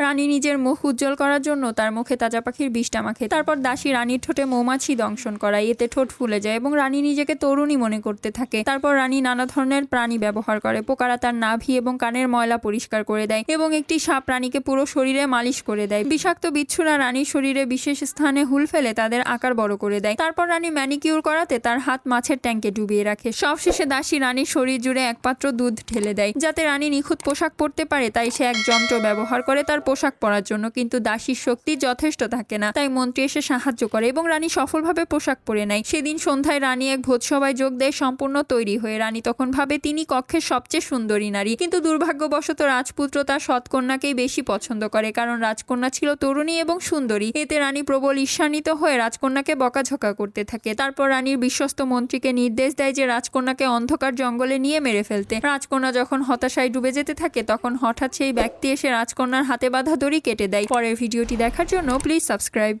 রানী নিজের মুখ উজ্জ্বল করার জন্য তার মুখে তাজা পাখির বিষটা মাখে তারপর দাসী রানীর ঠোঁটে মৌমাছি দংশন করায়। এতে ঠোঁট ফুলে যায় এবং রানী নিজেকে তরুণী মনে করতে থাকে। তারপর রানী নানা ধরনের প্রাণী ব্যবহার করে। পোকারা তার নাভি এবং কানের ময়লা পরিষ্কার করে দেয় এবং একটি সাপ রানীকে পুরো শরীরে মালিশ করে দেয়। বিষাক্ত বিচ্ছুরা রানীর শরীরে বিশেষ স্থানে হুল ফেলে তাদের আকার বড় করে দেয়। তারপর রানী ম্যানিকিউর করাতে তার হাত মাছের ট্যাঙ্কে ডুবিয়ে রাখে। সবশেষে দাসী রানীর শরীর জুড়ে এক পাত্র দুধ ঢেলে দেয়। যাতে রানী নিখুঁত পোশাক পরতে পারে, তাই সে এক যন্ত্র ব্যবহার করে তার পোশাক পরার জন্য, কিন্তু দাসীর শক্তি যথেষ্ট থাকে না। তাই মন্ত্রী এসে সাহায্য করে এবং রানী সফলভাবে পোশাক পরে নেয়। সেদিন সন্ধ্যায় রানী এক ভোজসভায় যোগ দেয়, সম্পূর্ণ তৈরি হয়ে। রানী তখন ভাবে তিনি কক্ষের সবচেয়ে সুন্দরী নারী, কিন্তু দুর্ভাগ্যবশত রাজপুত্র তার সৎকন্যাকেই বেশি পছন্দ করে, কারণ রাজকন্যা ছিল তরুণী এবং সুন্দরী। এতে রানী প্রবল ঈর্ষান্বিত হয়ে রাজকন্যাকে বকাঝকা করতে থাকে। তারপর রানীর বিশ্বস্ত মন্ত্রীকে নির্দেশ দেয় যে রাজকন্যাকে অন্ধকার জঙ্গলে নিয়ে মেরে ফেলতে। রাজকন্যা যখন হতাশায় ডুবে যেতে থাকে, তখন হঠাৎ সেই ব্যক্তি এসে রাজকন্যার হাতে বাঁধা দড়ি কেটে দেয়। পরের ভিডিওটি দেখার জন্য প্লিজ সাবস্ক্রাইব